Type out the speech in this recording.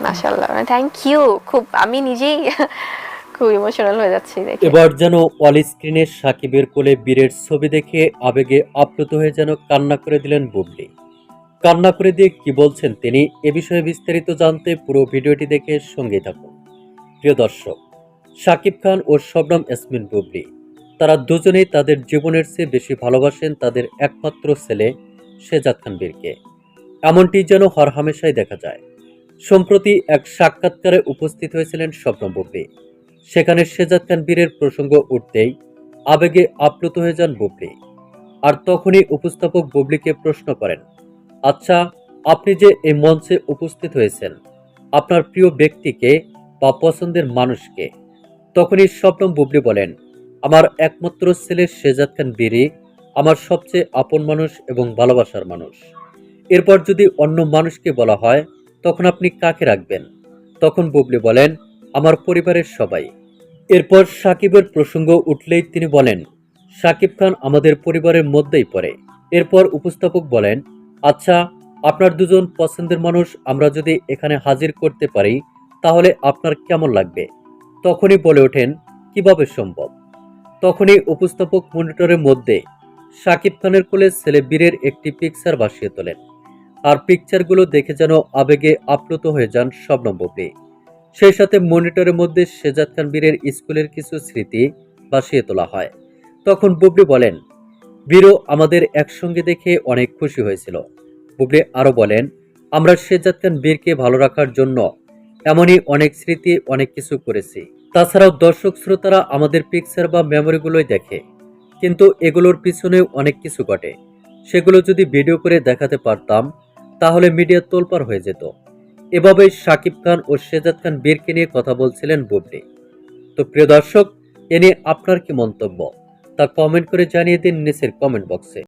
মাশাল্লাহ thank you খুব, আমি নিজেই খুব ইমোশনাল হয়ে যাচ্ছি দেখে। এবার যেন অল স্ক্রিনে সাকিবের কোলে বীরের ছবি দেখে আবেগে আপ্লুত হয়ে যেন কান্না করে দিলেন বুবলি। কান্না করে দিয়ে কি বলছেন তিনি এ বিষয়ে বিস্তারিত জানতে পুরো ভিডিওটি দেখে সঙ্গে থাকুন। প্রিয় দর্শক, সাকিব খান ও শবনম ইয়াসমিন বুবলি, তারা দুজনেই তাদের জীবনের চেয়ে বেশি ভালোবাসেন তাদের একমাত্র ছেলে শেজাদ খান বীরকে। এমনটি যেন হরহামেশাই দেখা যায়। সম্প্রতি এক সাক্ষাৎকারে উপস্থিত হয়েছিলেন বুবলি। সেখানে শেজাদ খান বীরের প্রসঙ্গ উঠতেই আবেগে আপ্লুত হয়ে যান বুবলি। আর তখনই উপস্থাপক বুবলিকে প্রশ্ন করেন আচ্ছা আপনি যে এই মঞ্চে উপস্থিত হয়েছেন, আপনার প্রিয় ব্যক্তিকে বা পছন্দের মানুষকে? তখনই স্বপ্নম বুবলি বলেন, আমার একমাত্র ছেলে শেজাদ খান বীরই আমার সবচেয়ে আপন মানুষ এবং ভালোবাসার মানুষ। এরপর যদি অন্য মানুষকে বলা হয় তখন আপনি কাকে রাখবেন? তখন বুবলি বলেন, আমার পরিবারের সবাই। এরপর সাকিবের প্রসঙ্গ উঠলেই তিনি বলেন, সাকিব খান আমাদের পরিবারের মধ্যেই পড়ে। এরপর উপস্থাপক বলেন আচ্ছা আপনার দুজন পছন্দের মানুষ আমরা যদি এখানে হাজির করতে পারি, তাহলে আপনার কেমন লাগবে? তখনই বলে ওঠেন, কীভাবে সম্ভব? তখনই উপস্থাপক মনিটরের মধ্যে সাকিব খানের কোলে ছেলে বীরের একটি পিকচার ভাসিয়ে তোলেন। আর পিকচারগুলো দেখে যেন আবেগে আপ্লুত হয়ে যান শবনম বুবলি। সেই সাথে মনিটরের মধ্যে শেজাদ খান বীরের স্কুলের কিছু স্মৃতি বাসিয়ে তোলা হয়। তখন বুবলি বলেন, বীরও আমাদের একসঙ্গে দেখে অনেক খুশি হয়েছিল। বুবলি আরও বলেন, আমরা শেজাদ খান বীরকে ভালো রাখার জন্য এমনই অনেক স্মৃতি, অনেক কিছু করেছি। তাছাড়াও দর্শক শ্রোতারা আমাদের পিকচার বা মেমোরিগুলোই দেখে। কিন্তু এগুলোর পিছনেও অনেক কিছু ঘটে। সেগুলো যদি ভিডিও করে দেখাতে পারতাম তাহলে মিডিয়া তোলপার হয়ে যেত। এভাবেই শাকিব খান ও শেজাদ খান বীরকে নিয়ে কথা বলছিলেন বুবলি। তো প্রিয় দর্শক, এ নিয়ে আপনার কি মন্তব্য? তা কমেন্ট করে জানিয়ে দিন নিচের কমেন্ট বক্সে